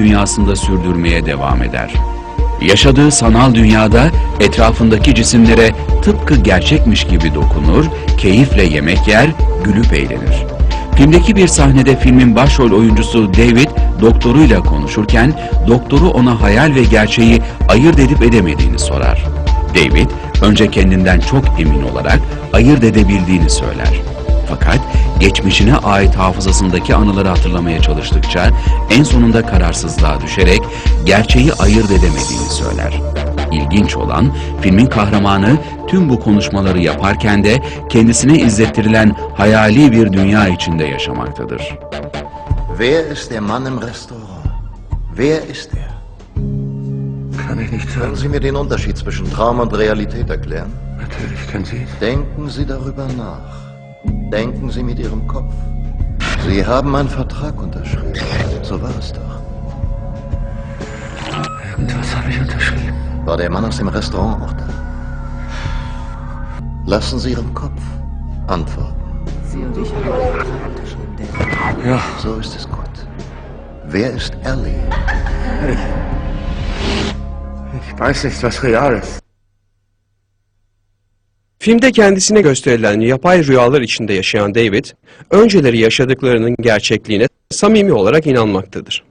dünyasında sürdürmeye devam eder. Yaşadığı sanal dünyada etrafındaki cisimlere tıpkı gerçekmiş gibi dokunur, keyifle yemek yer, gülüp eğlenir. Filmdeki bir sahnede filmin başrol oyuncusu David doktoruyla konuşurken doktoru ona hayal ve gerçeği ayırt edip edemediğini sorar. David önce kendinden çok emin olarak ayırt edebildiğini söyler. Fakat geçmişine ait hafızasındaki anıları hatırlamaya çalıştıkça en sonunda kararsızlığa düşerek gerçeği ayırt edemediğini söyler. İlginç olan filmin kahramanı tüm bu konuşmaları yaparken de kendisine izlettirilen hayali bir dünya içinde yaşamaktadır. Wer ist der Mann im Restaurant? Wer ist er? Kann ich nicht Können sagen. Sie mir den Unterschied zwischen Traum und Realität erklären? Natürlich kann sie. Denken Sie darüber nach. Denken Sie mit Ihrem Kopf. Sie haben einen Vertrag unterschrieben. So war es doch. Irgendwas habe ich unterschrieben. War der Mann aus dem Restaurant auch da? Lassen Sie Ihrem Kopf antworten. Sie und ich haben einen Vertrag unterschrieben, David. Ja, So ist es gut. Wer ist Ellie? ich weiß nicht, was real ist. Filmde kendisine gösterilen yapay rüyalar içinde yaşayan David, önceleri yaşadıklarının gerçekliğine samimi olarak inanmaktadır.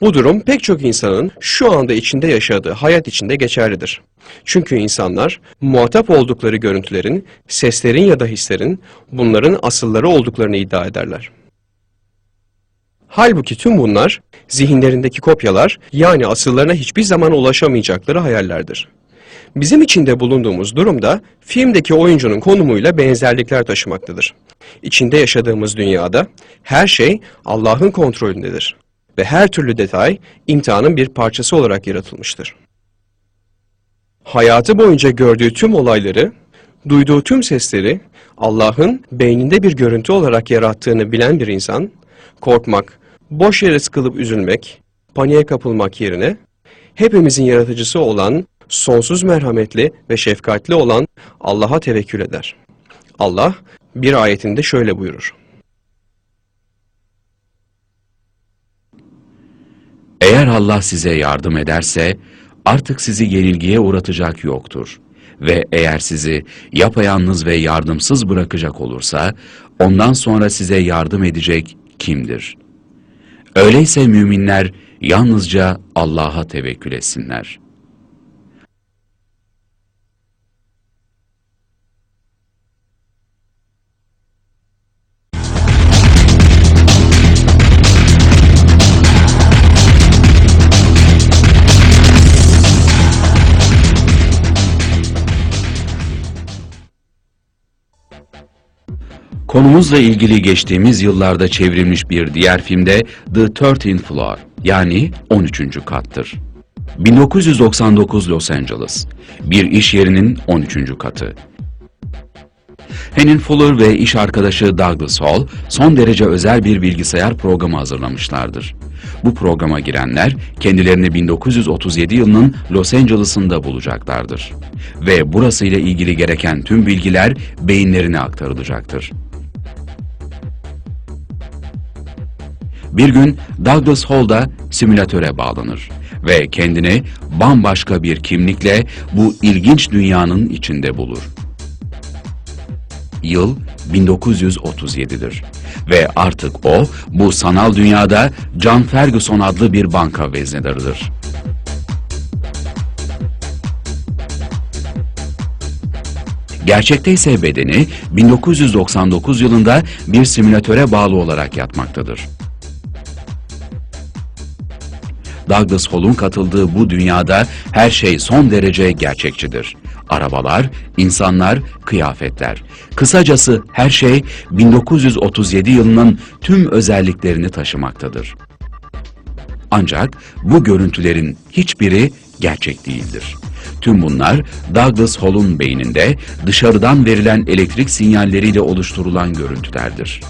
Bu durum pek çok insanın şu anda içinde yaşadığı hayat içinde geçerlidir. Çünkü insanlar muhatap oldukları görüntülerin, seslerin ya da hislerin bunların asılları olduklarını iddia ederler. Halbuki tüm bunlar zihinlerindeki kopyalar yani asıllarına hiçbir zaman ulaşamayacakları hayallerdir. Bizim içinde bulunduğumuz durumda filmdeki oyuncunun konumuyla benzerlikler taşımaktadır. İçinde yaşadığımız dünyada her şey Allah'ın kontrolündedir ve her türlü detay imtihanın bir parçası olarak yaratılmıştır. Hayatı boyunca gördüğü tüm olayları, duyduğu tüm sesleri Allah'ın beyninde bir görüntü olarak yarattığını bilen bir insan, korkmak, boş yere sıkılıp üzülmek, paniğe kapılmak yerine hepimizin yaratıcısı olan, sonsuz merhametli ve şefkatli olan Allah'a tevekkül eder. Allah bir ayetinde şöyle buyurur. Eğer Allah size yardım ederse artık sizi yenilgiye uğratacak yoktur. Ve eğer sizi yapayalnız ve yardımsız bırakacak olursa ondan sonra size yardım edecek kimdir? Öyleyse müminler yalnızca Allah'a tevekkül etsinler. Konumuzla ilgili geçtiğimiz yıllarda çevrilmiş bir diğer filmde The 13th Floor yani 13. kattır. 1999 Los Angeles. Bir iş yerinin 13. katı. Henry Fuller ve iş arkadaşı Douglas Hall son derece özel bir bilgisayar programı hazırlamışlardır. Bu programa girenler kendilerini 1937 yılının Los Angeles'ında bulacaklardır. Ve burasıyla ilgili gereken tüm bilgiler beyinlerine aktarılacaktır. Bir gün Douglas Hall da simülatöre bağlanır ve kendini bambaşka bir kimlikle bu ilginç dünyanın içinde bulur. Yıl 1937'dir ve artık o bu sanal dünyada John Ferguson adlı bir banka veznedarıdır. Gerçekte ise bedeni 1999 yılında bir simülatöre bağlı olarak yatmaktadır. Douglas Hall'un katıldığı bu dünyada her şey son derece gerçekçidir. Arabalar, insanlar, kıyafetler. Kısacası her şey 1937 yılının tüm özelliklerini taşımaktadır. Ancak bu görüntülerin hiçbiri gerçek değildir. Tüm bunlar Douglas Hall'un beyninde dışarıdan verilen elektrik sinyalleriyle oluşturulan görüntülerdir.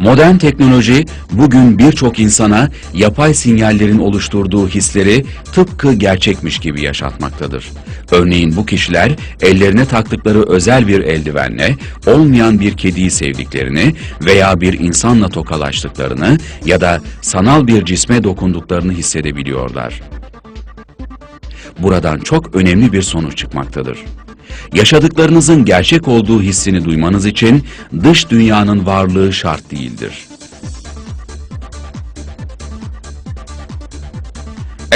Modern teknoloji bugün birçok insana yapay sinyallerin oluşturduğu hisleri tıpkı gerçekmiş gibi yaşatmaktadır. Örneğin bu kişiler ellerine taktıkları özel bir eldivenle olmayan bir kediyi sevdiklerini veya bir insanla tokalaştıklarını ya da sanal bir cisme dokunduklarını hissedebiliyorlar. Buradan çok önemli bir sonuç çıkmaktadır. Yaşadıklarınızın gerçek olduğu hissini duymanız için dış dünyanın varlığı şart değildir.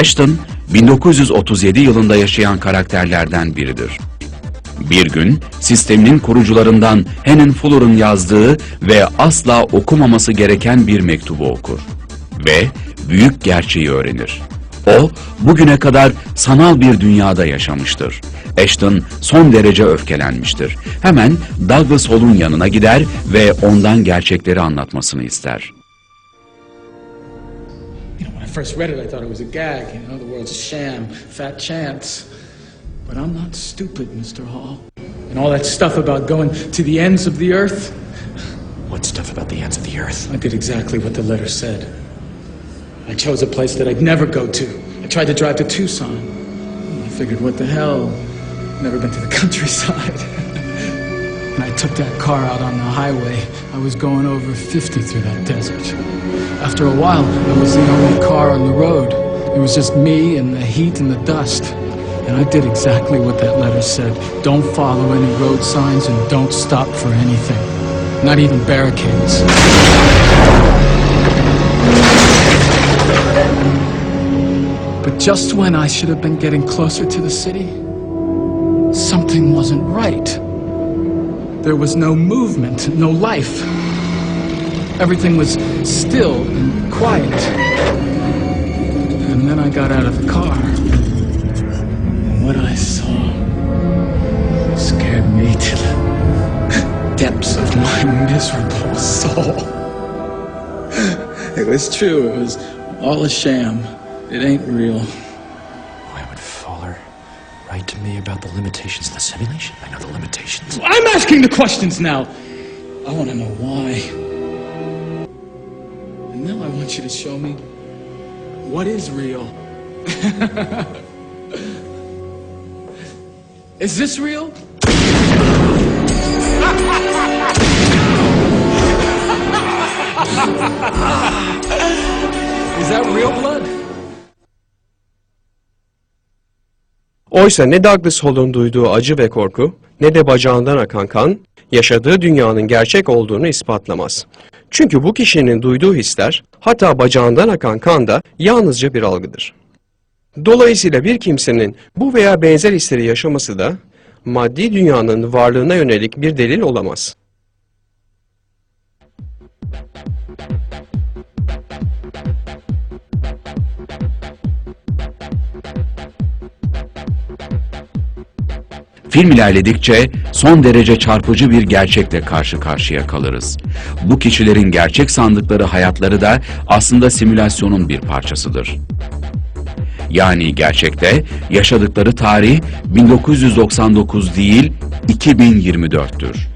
Ashton, 1937 yılında yaşayan karakterlerden biridir. Bir gün sistemin kurucularından Henry Fuller'ın yazdığı ve asla okumaması gereken bir mektubu okur ve büyük gerçeği öğrenir. O, bugüne kadar sanal bir dünyada yaşamıştır. Ashton son derece öfkelenmiştir. Hemen Douglas Hall'un yanına gider ve ondan gerçekleri anlatmasını ister. You know, when I first read it, I thought it was a gag. You know, the world's a sham, fat chance. But I'm not stupid, Mr. Hall. And all that stuff about going to the ends of the earth, What stuff about the ends of the earth? I did exactly what the letter said. I chose a place that I'd never go to. I tried to drive to Tucson. I figured, what the hell? Never been to the countryside. and I took that car out on the highway. I was going over 50 through that desert. After a while, I was the only car on the road. It was just me and the heat and the dust. And I did exactly what that letter said. Don't follow any road signs and don't stop for anything. Not even barricades. But just when I should have been getting closer to the city, something wasn't right. There was no movement, no life. Everything was still and quiet. And then I got out of the car. And what I saw scared me to the depths of my miserable soul. It was true. It was all a sham. It ain't real. Why would Fowler write to me about the limitations of the simulation? I know the limitations. I'm asking the questions now. I want to know why. And now I want you to show me what is real. is this real? Oysa ne Douglas Hall'un duyduğu acı ve korku, ne de bacağından akan kan, yaşadığı dünyanın gerçek olduğunu ispatlamaz. Çünkü bu kişinin duyduğu hisler, hatta bacağından akan kan da yalnızca bir algıdır. Dolayısıyla bir kimsenin bu veya benzer hisleri yaşaması da, maddi dünyanın varlığına yönelik bir delil olamaz. Film ilerledikçe son derece çarpıcı bir gerçekle karşı karşıya kalırız. Bu kişilerin gerçek sandıkları hayatları da aslında simülasyonun bir parçasıdır. Yani gerçekte yaşadıkları tarih 1999 değil 2024'tür.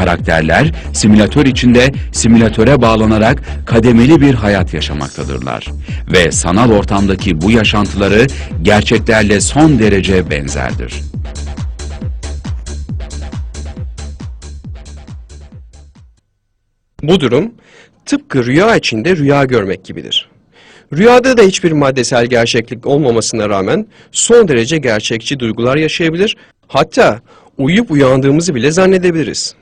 Karakterler simülatör içinde simülatöre bağlanarak kademeli bir hayat yaşamaktadırlar ve sanal ortamdaki bu yaşantıları gerçeklerle son derece benzerdir. Bu durum tıpkı rüya içinde rüya görmek gibidir. Rüyada da hiçbir maddesel gerçeklik olmamasına rağmen son derece gerçekçi duygular yaşayabilir, hatta uyuyup uyandığımızı bile zannedebiliriz.